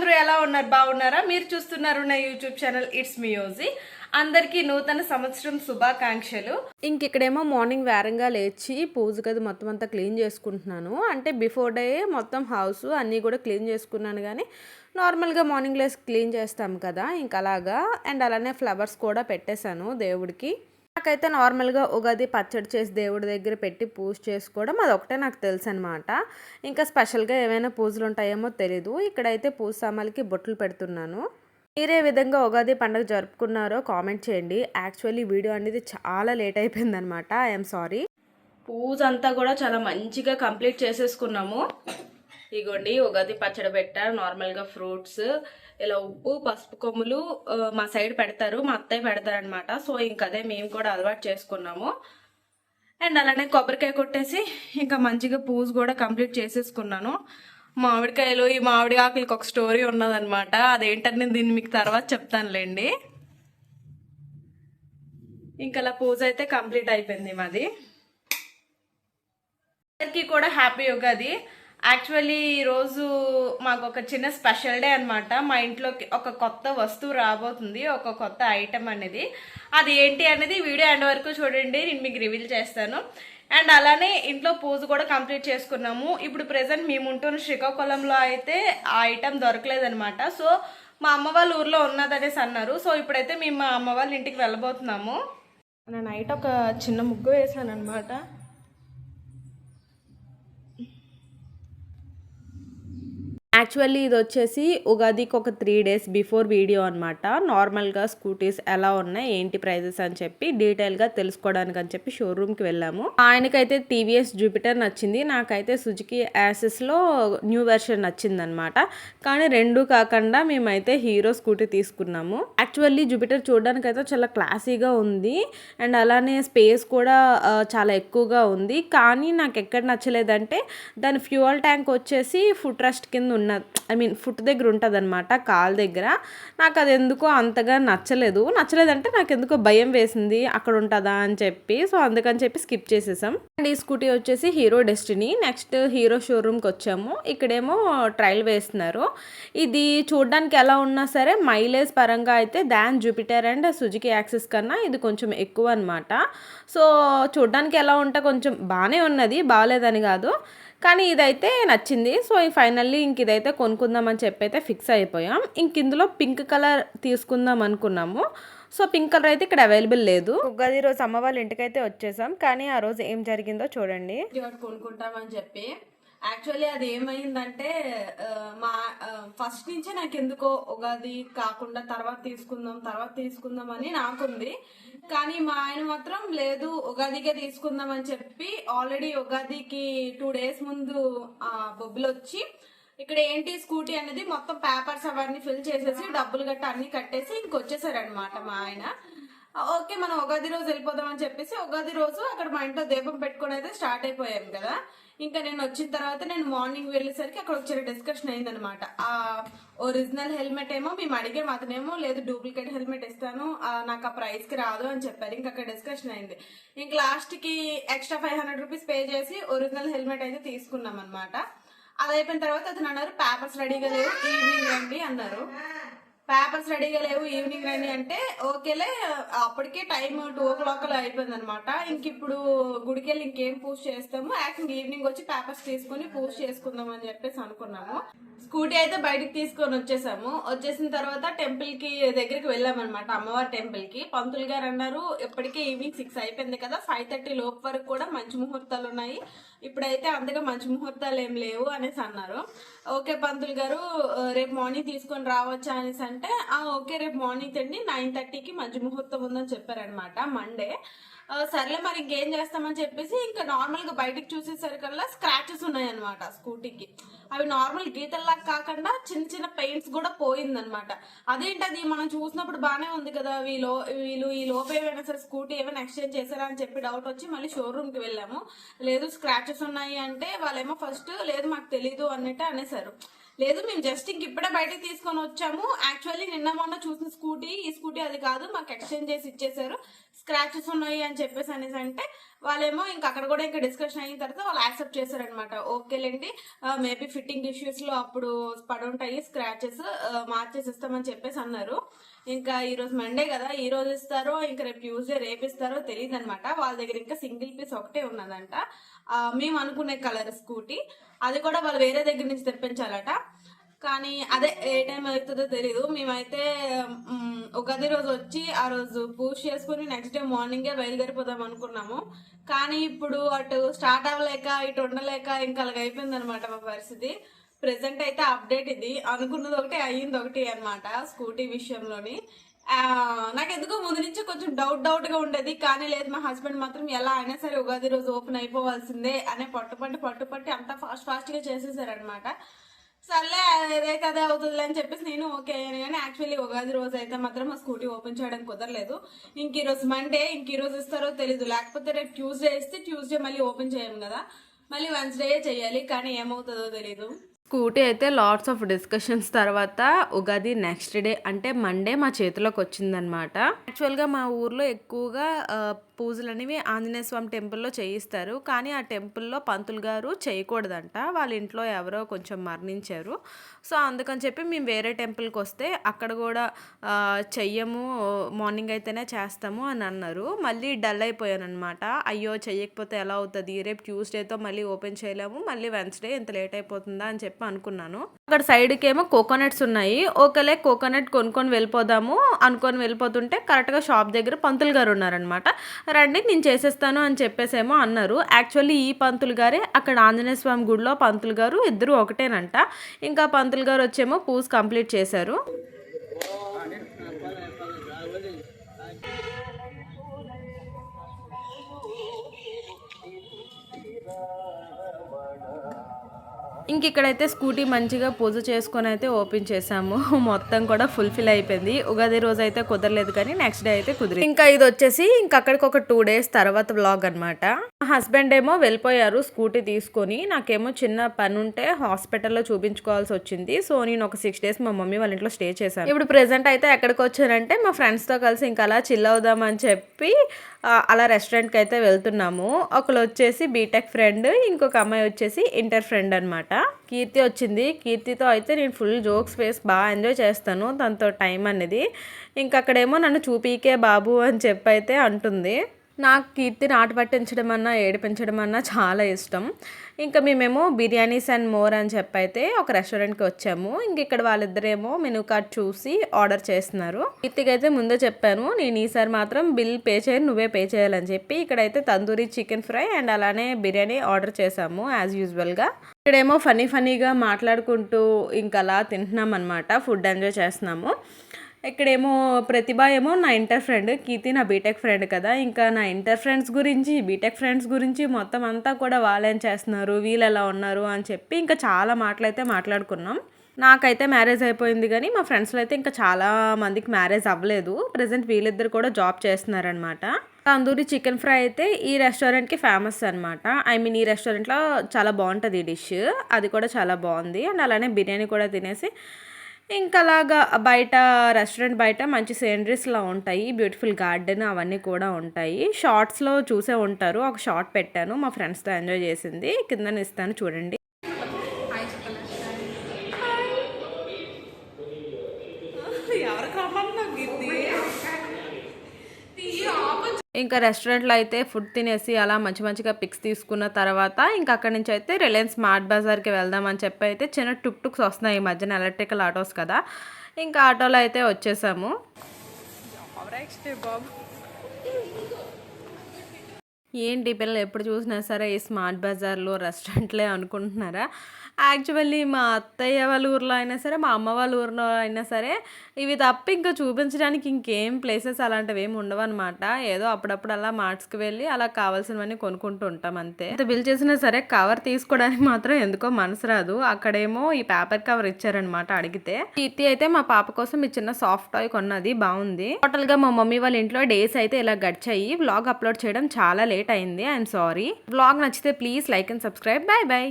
అందరూ ఎలా ఉన్నారు? బాగున్నారా? మీరు చూస్తున్నారు నా యూట్యూబ్ ఛానల్ ఇట్స్ మ్యూజీ అందరికీ నూతన సంవత్సరం శుభాకాంక్షలు. ఇంకిక్కడేమో మార్నింగ్ వేరంగా లేచి పూజ గది మొత్తం అంతా క్లీన్ చేసుకుంటున్నాను. అంటే బిఫోర్ డే మొత్తం హౌస్ అన్నీ కూడా క్లీన్ చేసుకున్నాను కానీ నార్మల్గా మార్నింగ్ లేసి క్లీన్ చేస్తాం కదా ఇంక అలాగా. అండ్ అలానే ఫ్లవర్స్ కూడా పెట్టేశాను దేవుడికి. నాకైతే నార్మల్గా ఉగాది పచ్చడి చేసి దేవుడి దగ్గర పెట్టి పూజ చేసుకోవడం అది ఒకటే నాకు తెలుసు అనమాట ఇంకా స్పెషల్గా ఏమైనా పూజలు ఉంటాయేమో తెలీదు. ఇక్కడైతే పూజ సామాన్లకి బొట్లు పెడుతున్నాను. మీరే విధంగా ఉగాది పండుగ జరుపుకున్నారో కామెంట్ చేయండి. యాక్చువల్లీ వీడియో అనేది చాలా లేట్ అయిపోయిందనమాట ఐఎమ్ సారీ. పూజ అంతా కూడా చాలా మంచిగా కంప్లీట్ చేసేసుకున్నాము. ఇగోండి ఉగాది పచ్చడి పెట్టా. నార్మల్గా ఫ్రూట్స్ ఇలా ఉప్పు పసుపు కొమ్ములు మా సైడ్ పెడతారు. మా అత్తయ్య పెడతారనమాట సో ఇంక అదే మేము కూడా అలవాటు చేసుకున్నాము. అండ్ అలానే కొబ్బరికాయ కొట్టేసి ఇంకా మంచిగా పూజ కూడా కంప్లీట్ చేసేసుకున్నాను. మామిడికాయలు ఈ మామిడి ఆకులకి ఒక స్టోరీ ఉన్నదనమాట అదేంటని నేను దీన్ని మీకు తర్వాత చెప్తానులేండి. ఇంకా అలా పూజ అయితే కంప్లీట్ అయిపోయింది మాది. అందరికీ కూడా హ్యాపీ ఉగాది యాక్చువల్లీ ఈరోజు మాకు ఒక చిన్న స్పెషల్ డే అనమాట మా ఇంట్లోకి ఒక కొత్త వస్తువు రాబోతుంది ఒక కొత్త ఐటెం అనేది. అది ఏంటి అనేది వీడియో ఎండ్ వరకు చూడండి నేను మీకు రివీల్ చేస్తాను. అండ్ అలానే ఇంట్లో పూజ కూడా కంప్లీట్ చేసుకున్నాము. ఇప్పుడు ప్రెసెంట్ మేము ఉంటున్న శ్రీకాకుళంలో అయితే ఆ ఐటమ్ దొరకలేదనమాట సో మా అమ్మ వాళ్ళ ఊర్లో ఉన్నదనేసి అన్నారు. సో ఇప్పుడైతే మేము మా అమ్మ వాళ్ళ ఇంటికి వెళ్ళబోతున్నాము. నేను నైట్ ఒక చిన్న ముగ్గు వేసాను అనమాట యాక్చువల్లీ ఇది వచ్చేసి ఉగాదికి ఒక త్రీ డేస్ బిఫోర్ వీడియో అనమాట నార్మల్గా స్కూటీస్ ఎలా ఉన్నాయి ఏంటి ప్రైజెస్ అని చెప్పి డీటెయిల్గా తెలుసుకోవడానికి అని చెప్పి షోరూమ్కి వెళ్ళాము. ఆయనకైతే టీవీఎస్ జూపిటర్ నచ్చింది. నాకైతే సుజుకి యాసెస్లో న్యూ వెర్షన్ నచ్చింది అనమాట కానీ రెండు కాకుండా మేమైతే హీరో స్కూటీ తీసుకున్నాము. యాక్చువల్లీ జూపిటర్ చూడడానికి అయితే చాలా క్లాసీగా ఉంది. అండ్ అలానే స్పేస్ కూడా చాలా ఎక్కువగా ఉంది. కానీ నాకు ఎక్కడ నచ్చలేదంటే దాని ఫ్యూయల్ ట్యాంక్ వచ్చేసి ఫుట్ రెస్ట్ కింద ఉన్న ఐ మీన్ ఫుట్ దగ్గర ఉంటుంది అనమాట కాల్ దగ్గర. నాకు అది ఎందుకో అంతగా నచ్చలేదు. నచ్చలేదంటే నాకు ఎందుకో భయం వేసింది అక్కడ ఉంటుందా అని చెప్పి. సో అందుకని చెప్పి స్కిప్ చేసేసాం. అండ్ ఈ స్కూటీ వచ్చేసి హీరో డెస్టినీ. నెక్స్ట్ హీరో షోరూమ్కి వచ్చాము. ఇక్కడేమో ట్రయల్ వేస్తున్నారు. ఇది చూడడానికి ఎలా ఉన్నా సరే మైలేజ్ పరంగా అయితే దాన్ జూపిటర్ అండ్ సుజుకి యాక్సెస్ కన్నా ఇది కొంచెం ఎక్కువ అనమాట సో చూడడానికి ఎలా ఉంటే కొంచెం బాగానే ఉన్నది బాగాలేదని కాదు. కానీ ఇదైతే నచ్చింది. సో ఫైనల్లీ ఇంక ఇదైతే కొనుక్కుందామని చెప్పి అయితే ఫిక్స్ అయిపోయాం. ఇంక ఇందులో పింక్ కలర్ తీసుకుందాం అనుకున్నాము. సో పింక్ కలర్ అయితే ఇక్కడ అవైలబుల్ లేదు. ఉగాది రోజు అమ్మ వాళ్ళ ఇంటికైతే వచ్చేసాం. కానీ ఆ రోజు ఏం జరిగిందో చూడండి. కొనుక్కుంటామని చెప్పి యాక్చువల్లీ అది ఏమైందంటే మా ఫస్ట్ నుంచే నాకు ఎందుకో ఉగాది కాకుండా తర్వాత తీసుకుందాం తర్వాత తీసుకుందాం అని నాకుంది. కానీ మా ఆయన మాత్రం లేదు ఉగాదికే తీసుకుందాం అని చెప్పి ఆల్రెడీ ఉగాదికి టూ డేస్ ముందు బొబ్బులు వచ్చి ఇక్కడ ఏంటి స్కూటీ అనేది మొత్తం పేపర్స్ అవన్నీ ఫిల్ చేసేసి డబ్బులు గట్ట అన్ని కట్టేసి ఇంకొచ్చేసారనమాట మా ఆయన. ఓకే మనం ఉగాది రోజు వెళ్ళిపోదాం అని చెప్పేసి ఉగాది రోజు అక్కడ మా ఇంట్లో దీపం పెట్టుకుని అయితే స్టార్ట్ అయిపోయాం కదా. ఇంకా నేను వచ్చిన తర్వాత నేను మార్నింగ్ వెళ్ళేసరికి అక్కడ వచ్చే డిస్కషన్ అయిందనమాట ఆ ఒరిజినల్ హెల్మెట్ ఏమో మేము అడిగే అతనేమో లేదు డూప్లికేట్ హెల్మెట్ ఇస్తాను నాకు ఆ ప్రైస్కి రాదు అని చెప్పారు. ఇంకా అక్కడ డిస్కషన్ అయింది. ఇంక లాస్ట్కి extra five hundred rupees pay చేసి ఒరిజినల్ హెల్మెట్ అయితే తీసుకున్నాం అనమాట అది అయిపోయిన తర్వాత అతను అన్నారు పేపర్స్ రెడీగా లేవు ఈవినింగ్ రండి అన్నారు. పేపర్స్ రెడీగా లేవు ఈవినింగ్ రండి అంటే ఓకేలే అప్పటికే టైం టూ ఓ క్లాక్ అయిపోయింది అనమాట ఇంక ఇప్పుడు గుడికి వెళ్ళి ఇంకేం పూజ చేస్తాము. యాక్చువల్ ఈవినింగ్ వచ్చి పేపర్స్ తీసుకుని పూజ చేసుకుందాం అని చెప్పేసి అనుకున్నాము. స్కూటీ అయితే బయటకు తీసుకొని వచ్చేసాము. వచ్చేసిన తర్వాత టెంపుల్కి దగ్గరికి వెళ్ళామన్నమాట అమ్మవారి టెంపుల్కి పంతులు గారు అన్నారు ఇప్పటికే ఈవినింగ్ సిక్స్ అయిపోయింది కదా ఫైవ్ థర్టీ లోపు వరకు కూడా మంచి ముహూర్తాలు ఉన్నాయి. ఇప్పుడైతే అంతగా మంచి ముహూర్తాలు ఏం లేవు అనేసి అన్నారు. ఓకే పంతులు గారు రేపు మార్నింగ్ తీసుకొని రావచ్చా అనేసి అంటే "ఆ, ఓకే రేపు మార్నింగ్ తండి నైన్ థర్టీకి మంచి ముహూర్తం ఉందని చెప్పారనమాట మండే. సర్లే మరి ఇంకేం చేస్తామని చెప్పేసి ఇంకా నార్మల్గా బయటకు చూసేసరికల్లా స్క్రాచెస్ ఉన్నాయన్నమాట స్కూటీకి. అవి నార్మల్ గీతల్లా కాకుండా చిన్న చిన్న పెయింట్స్ కూడా పోయిందనమాట అదేంటది? మనం చూసినప్పుడు బాగానే ఉంది కదా వీలో వీళ్ళు ఈ లోపు ఏమైనా సరే స్కూటీ ఏమైనా ఎక్స్చేంజ్ చేశారా అని చెప్పి డౌట్ వచ్చి మళ్ళీ షోరూమ్కి వెళ్ళాము. లేదు స్క్రాచెస్ ఉన్నాయి అంటే వాళ్ళేమో ఫస్ట్ లేదు మాకు తెలీదు అన్నట్టు అనేసారు. లేదు మేము జస్ట్ ఇంక ఇప్పుడే బయటకు తీసుకొని వచ్చాము. యాక్చువల్లీ నిన్న మొన్న చూసిన స్కూటీ ఈ స్కూటీ అది కాదు మాకు ఎక్స్చేంజ్ చేసి ఇచ్చేసారు. స్క్రాచెస్ ఉన్నాయి అని చెప్పేసి అనేసి అంటే వాళ్ళేమో ఇంకా అక్కడ కూడా ఇంకా డిస్కషన్ అయిన తర్వాత వాళ్ళు యాక్సెప్ట్ చేశారనమాట ఓకేలేండి మేబీ ఫిట్టింగ్ ఇష్యూస్లో అప్పుడు పడి ఉంటాయి స్క్రాచెస్ మార్చేసి ఇస్తామని చెప్పేసి అన్నారు. ఇంకా ఈ రోజు మండే కదా ఈ రోజు ఇస్తారో ఇంకా రేపు ట్యూస్డే రేపు ఇస్తారో తెలియదు అనమాట వాళ్ళ దగ్గర ఇంకా సింగిల్ పీస్ ఒకటే ఉన్నదంట. మేము అనుకునే కలర్ స్కూటీ అది కూడా వాళ్ళు వేరే దగ్గర నుంచి తెప్పించాలట. కానీ అదే ఏ టైం అవుతుందో తెలీదు. మేమైతే ఉగాది రోజు వచ్చి ఆ రోజు పూజ చేసుకుని నెక్స్ట్ డే మార్నింగే బయలుదేరిపోదాం అనుకున్నాము. కానీ ఇప్పుడు అటు స్టార్ట్ అవ్వలేక ఇటు ఉండలేక ఇంకా అలాగ అయిపోయింది అనమాట మా పరిస్థితి. ప్రెసెంట్ అయితే అప్డేట్ ఇది. అనుకున్నది ఒకటి అయ్యింది ఒకటి అనమాట స్కూటీ విషయంలోని. నాకు ఎందుకో ముందు నుంచి కొంచెం డౌట్ డౌట్గా ఉండేది. కానీ లేదు మా హస్బెండ్ మాత్రం ఎలా అయినా సరే ఉగాది రోజు ఓపెన్ అయిపోవాల్సిందే అనే పట్టుపట్టి పట్టుపట్టి అంతా ఫాస్ట్ ఫాస్ట్గా చేసేసారనమాట సర్లే అదే అదే అవుతుంది అని చెప్పేసి నేను ఓకే అయ్యాను. కానీ యాక్చువల్లీ ఉగాది రోజు అయితే మాత్రం మా స్కూటీ ఓపెన్ చేయడం కుదరలేదు. ఇంక ఈ రోజు మండే ఇంక ఈ రోజు ఇస్తారో తెలీదు. లేకపోతే రేపు ట్యూస్డే ఇస్తే ట్యూస్డే మళ్ళీ ఓపెన్ చేయము కదా. మళ్ళీ వెన్స్డే చేయాలి కానీ ఏమవుతుందో తెలీదు. స్కూటీ అయితే లాట్స్ ఆఫ్ డిస్కషన్స్ తర్వాత ఉగాది నెక్స్ట్ డే అంటే మండే మా చేతిలోకి వచ్చిందనమాట యాక్చువల్గా మా ఊర్లో ఎక్కువగా పూజలు అనేవి ఆంజనేయ స్వామి టెంపుల్లో చేయిస్తారు. కానీ ఆ టెంపుల్లో పంతులు గారు చేయకూడదంట. వాళ్ళ ఇంట్లో ఎవరో కొంచెం మరణించారు. సో అందుకని చెప్పి మేము వేరే టెంపుల్కి వస్తే అక్కడ కూడా చెయ్యము మార్నింగ్ అయితేనే చేస్తాము అని అన్నారు. మళ్ళీ డల్ అయిపోయాను అనమాట అయ్యో చెయ్యకపోతే ఎలా అవుతుంది? రేపు ట్యూస్డేతో మళ్ళీ ఓపెన్ చేయలేము. మళ్ళీ వెన్స్డే ఇంత లేట్ అయిపోతుందా అని చెప్పి అనుకున్నాను. అక్కడ సైడ్కి ఏమో కోకోనట్స్ ఉన్నాయి. ఓకేలే కోకోనట్ కొనుక్కొని వెళ్ళిపోదాము అనుకొని వెళ్ళిపోతుంటే కరెక్ట్గా షాప్ దగ్గర పంతులు గారు ఉన్నారనమాట రండి నేను చేసేస్తాను అని చెప్పేసేమో అన్నారు. యాక్చువల్లీ ఈ పంతులు గారే అక్కడ ఆంజనేయ స్వామి గుడిలో పంతులు గారు ఇద్దరు ఒకటేనంట. ఇంకా పంతులు గారు వచ్చేమో పూజ కంప్లీట్ చేశారు. ఇంక ఇక్కడైతే స్కూటీ మంచిగా పూజ చేసుకొని అయితే ఓపెన్ చేసాము. మొత్తం కూడా ఫుల్ఫిల్ అయిపోయింది. ఉగాది రోజు అయితే కుదరలేదు కానీ నెక్స్ట్ డే అయితే కుదిరింది. ఇంకా ఇది వచ్చేసి ఇంక అక్కడికి ఒక టూ డేస్ తర్వాత వ్లాగ్ అనమాట మా హస్బెండ్ ఏమో వెళ్ళిపోయారు స్కూటీ తీసుకొని. నాకేమో చిన్న పని ఉంటే హాస్పిటల్లో చూపించుకోవాల్సి వచ్చింది. సో నేను ఒక సిక్స్ డేస్ మా మమ్మీ వాళ్ళ ఇంట్లో స్టే చేశాను. ఇప్పుడు ప్రెసెంట్ అయితే ఎక్కడికి వచ్చానంటే మా ఫ్రెండ్స్తో కలిసి ఇంకా అలా చిల్ అవుదామని చెప్పి అలా రెస్టారెంట్కి అయితే వెళ్తున్నాము. ఒకరు వచ్చేసి బీటెక్ ఫ్రెండ్ ఇంకొక అమ్మాయి వచ్చేసి ఇంటర్ ఫ్రెండ్ అనమాట కీర్తి వచ్చింది. కీర్తితో అయితే నేను ఫుల్ జోక్స్ వేసి బాగా ఎంజాయ్ చేస్తాను. తనతో టైం అనేది. ఇంక అక్కడేమో నన్ను చూపీకే బాబు అని చెప్పి అయితే అంటుంది. నాకు కీర్తి నాటు పట్టించడం అన్నా ఏడిపించడం అన్నా చాలా ఇష్టం. ఇంకా మేమేమో బిర్యానీస్ అండ్ మోర్ అని చెప్పి అయితే ఒక రెస్టారెంట్కి వచ్చాము. ఇంక ఇక్కడ వాళ్ళిద్దరేమో మెనూ కార్డ్ చూసి ఆర్డర్ చేస్తున్నారు. కీర్తికి అయితే ముందే చెప్పాను నేను ఈసారి మాత్రం బిల్ పే చేయను నువ్వే పే చేయాలని చెప్పి ఇక్కడైతే తందూరి చికెన్ ఫ్రై అండ్ అలానే బిర్యానీ ఆర్డర్ చేసాము యాజ్ యూజువల్గా. ఇక్కడేమో ఫనీ ఫనీగా మాట్లాడుకుంటూ ఇంకా అలా తింటున్నాం అనమాట ఫుడ్ ఎంజాయ్ చేస్తున్నాము. ఇక్కడేమో ప్రతిభ ఏమో నా ఇంటర్ ఫ్రెండ్ కీర్తి నా బీటెక్ ఫ్రెండ్ కదా. ఇంకా నా ఇంటర్ ఫ్రెండ్స్ గురించి బీటెక్ ఫ్రెండ్స్ గురించి మొత్తం అంతా కూడా వాళ్ళేం చేస్తున్నారు వీళ్ళు ఎలా ఉన్నారు అని చెప్పి ఇంకా చాలా మాటలైతే మాట్లాడుకున్నాం. నాకైతే మ్యారేజ్ అయిపోయింది కానీ మా ఫ్రెండ్స్లో అయితే ఇంకా చాలా మందికి మ్యారేజ్ అవ్వలేదు. ప్రజెంట్ వీళ్ళిద్దరు కూడా జాబ్ చేస్తున్నారనమాట. తందూరి చికెన్ ఫ్రై అయితే ఈ రెస్టారెంట్కి ఫేమస్ అనమాట ఐ మీన్ ఈ రెస్టారెంట్లో చాలా బాగుంటుంది ఈ డిష్. అది కూడా చాలా బాగుంది. అండ్ అలానే బిర్యానీ కూడా తినేసి ఇంకా అలాగా బయట రెస్టారెంట్ బయట మంచి సీనరీస్లా ఉంటాయి. బ్యూటిఫుల్ గార్డెన్ అవన్నీ కూడా ఉంటాయి. షార్ట్స్లో చూసే ఉంటారు. ఒక షార్ట్ పెట్టాను. మా ఫ్రెండ్స్తో ఎంజాయ్ చేసింది. కింద ఇస్తాను చూడండి. ఇంకా రెస్టారెంట్లో అయితే ఫుడ్ తినేసి అలా మంచి మంచిగా పిక్స్ తీసుకున్న తర్వాత ఇంకా అక్కడి నుంచి అయితే రిలయన్స్ స్మార్ట్ బజార్కి వెళ్దామని చెప్పి అయితే చిన్న టుక్ టుక్స్ వస్తున్నాయి ఈ మధ్యన ఎలక్ట్రికల్ ఆటోస్ కదా. ఇంకా ఆటోలో అయితే వచ్చేసాము. ఏంటి పిల్లలు ఎప్పుడు చూసినా సరే ఈ స్మార్ట్ బజార్లో రెస్టారెంట్లే అనుకుంటున్నారా? యాక్చువల్లీ మా అత్తయ్య వాళ్ళ ఊర్లో అయినా సరే మా అమ్మ వాళ్ళ ఊర్లో అయినా సరే ఇవి తప్ప ఇంకా చూపించడానికి ఇంకేం ప్లేసెస్ అలాంటివి ఏమి ఉండవు అనమాట ఏదో అప్పుడప్పుడు అలా మార్ట్స్కి వెళ్ళి అలా కావాల్సినవన్నీ కొనుక్కుంటూ ఉంటాం అంతే. ఎంత బిల్ చేసినా సరే కవర్ తీసుకోవడానికి మాత్రం ఎందుకో మనసు రాదు. అక్కడేమో ఈ పేపర్ కవర్ ఇచ్చారనమాట అడిగితే. కీర్తి అయితే మా పాప కోసం ఈ చిన్న సాఫ్ట్ టాయ్ కొన్నది బాగుంది. టోటల్గా మా మమ్మీ వాళ్ళ ఇంట్లో డేస్ అయితే ఇలా గడిచాయి. వ్లాగ్ అప్లోడ్ చేయడం చాలా లేట్ లేట్ అయింది. ఐఎమ్ సారీ బ్లాగ్ నచ్చితే please like and subscribe bye bye